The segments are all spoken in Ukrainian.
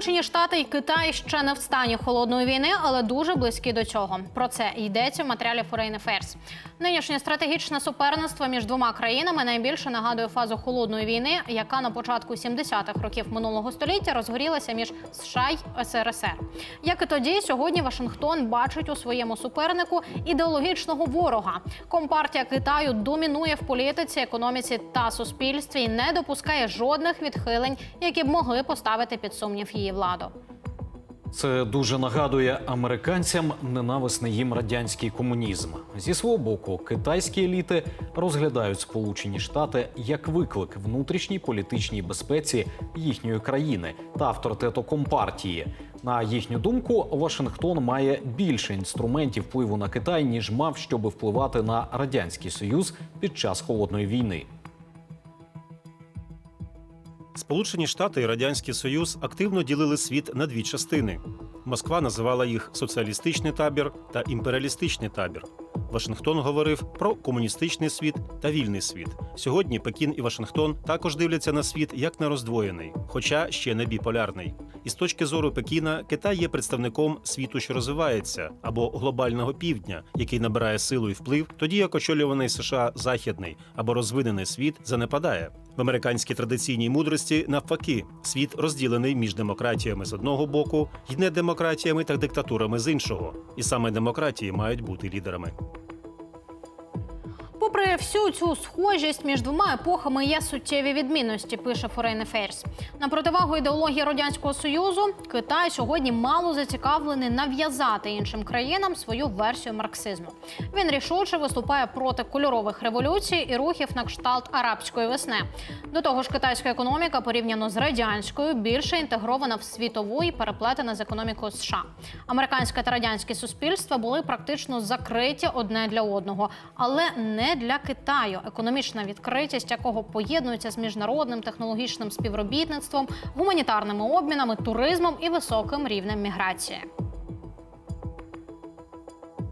Сполучені Штати і Китай ще не в стані холодної війни, але дуже близькі до цього. Про це йдеться в матеріалі Foreign Affairs. Нинішнє стратегічне суперництво між двома країнами найбільше нагадує фазу холодної війни, яка на початку 70-х років минулого століття розгорілася між США й СРСР. Як і тоді, сьогодні Вашингтон бачить у своєму супернику ідеологічного ворога. Компартія Китаю домінує в політиці, економіці та суспільстві і не допускає жодних відхилень, які б могли поставити під сумнів її владу. Це дуже нагадує американцям ненависний їм радянський комунізм. Зі свого боку, китайські еліти розглядають Сполучені Штати як виклик внутрішній політичній безпеці їхньої країни та авторитету компартії. На їхню думку, Вашингтон має більше інструментів впливу на Китай ніж мав, щоб впливати на радянський союз під час холодної війни. Сполучені Штати і Радянський Союз активно ділили світ на дві частини. Москва називала їх соціалістичний табір та імперіалістичний табір. Вашингтон говорив про комуністичний світ та вільний світ. Сьогодні Пекін і Вашингтон також дивляться на світ як на роздвоєний, хоча ще не біполярний. І з точки зору Пекіна, Китай є представником світу, що розвивається, або глобального півдня, який набирає силу і вплив, тоді як очолюваний США західний або розвинений світ занепадає. В американській традиційній мудрості навпаки, світ розділений між демократіями з одного боку і недемократіями та диктатурами з іншого. І саме демократії мають бути лідерами. Попри всю цю схожість між двома епохами є суттєві відмінності, пише Foreign Affairs. На противагу ідеології радянського союзу, Китай сьогодні мало зацікавлений нав'язати іншим країнам свою версію марксизму. Він рішуче виступає проти кольорових революцій і рухів на кшталт арабської весни. До того ж, китайська економіка порівняно з радянською більше інтегрована в світову і переплетена з економікою США. Американське та радянське суспільства були практично закриті одне для одного, але не для Китаю, економічна відкритість якого поєднується з міжнародним технологічним співробітництвом, гуманітарними обмінами, туризмом і високим рівнем міграції.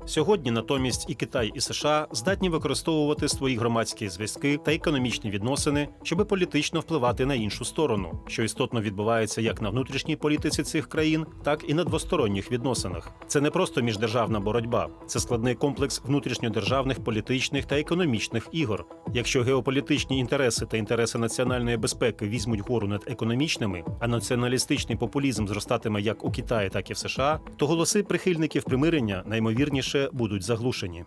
Сьогодні натомість і Китай, і США здатні використовувати свої громадські зв'язки та економічні відносини, щоби політично впливати на іншу сторону, що істотно відбувається як на внутрішній політиці цих країн, так і на двосторонніх відносинах. Це не просто міждержавна боротьба, це складний комплекс внутрішньодержавних політичних та економічних ігор. Якщо геополітичні інтереси та інтереси національної безпеки візьмуть гору над економічними, а націоналістичний популізм зростатиме як у Китаї, так і в США, то голоси прихильників примирення наймовірніше будуть заглушені.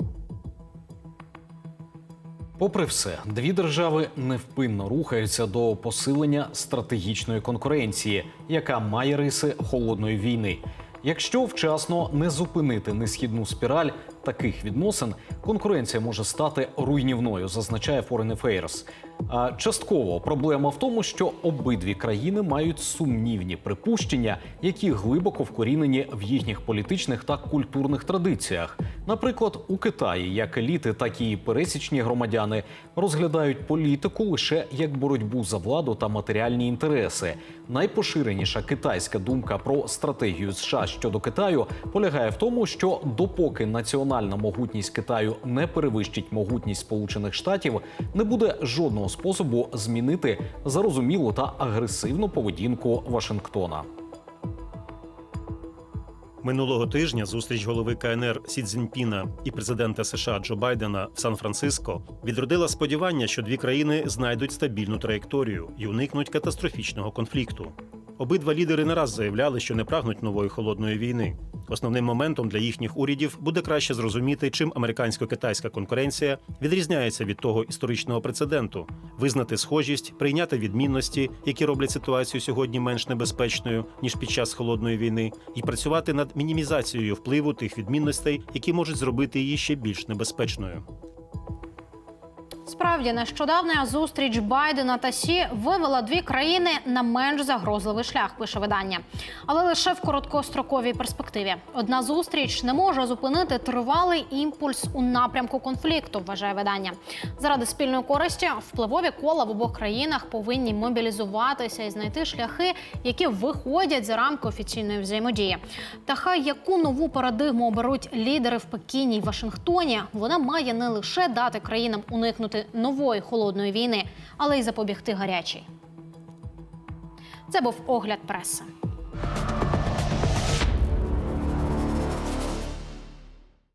Попри все, дві держави невпинно рухаються до посилення стратегічної конкуренції, яка має риси холодної війни. Якщо вчасно не зупинити несхідну спіраль таких відносин, конкуренція може стати руйнівною, зазначає Foreign Affairs. А частково проблема в тому, що обидві країни мають сумнівні припущення, які глибоко вкорінені в їхніх політичних та культурних традиціях. Наприклад, у Китаї як еліти, так і пересічні громадяни розглядають політику лише як боротьбу за владу та матеріальні інтереси. Найпоширеніша китайська думка про стратегію США щодо Китаю полягає в тому, що допоки національна могутність Китаю не перевищить могутність Сполучених Штатів, не буде жодного способу змінити зарозумілу та агресивну поведінку Вашингтона. Минулого тижня зустріч голови КНР Сі Цзіньпіна і президента США Джо Байдена в Сан-Франциско відродила сподівання, що дві країни знайдуть стабільну траєкторію і уникнуть катастрофічного конфлікту. Обидва лідери не раз заявляли, що не прагнуть нової холодної війни. Основним моментом для їхніх урядів буде краще зрозуміти, чим американсько-китайська конкуренція відрізняється від того історичного прецеденту, визнати схожість, прийняти відмінності, які роблять ситуацію сьогодні менш небезпечною ніж під час холодної війни, і працювати над мінімізацією впливу тих відмінностей, які можуть зробити її ще більш небезпечною. Справді, нещодавня зустріч Байдена та Сі вивела дві країни на менш загрозливий шлях, пише видання, але лише в короткостроковій перспективі. Одна зустріч не може зупинити тривалий імпульс у напрямку конфлікту, вважає видання. Заради спільної користі впливові кола в обох країнах повинні мобілізуватися і знайти шляхи, які виходять за рамки офіційної взаємодії. Та хай яку нову парадигму оберуть лідери в Пекіні й Вашингтоні, вона має не лише дати країнам нової холодної війни, але й запобігти гарячій. Це був огляд преси.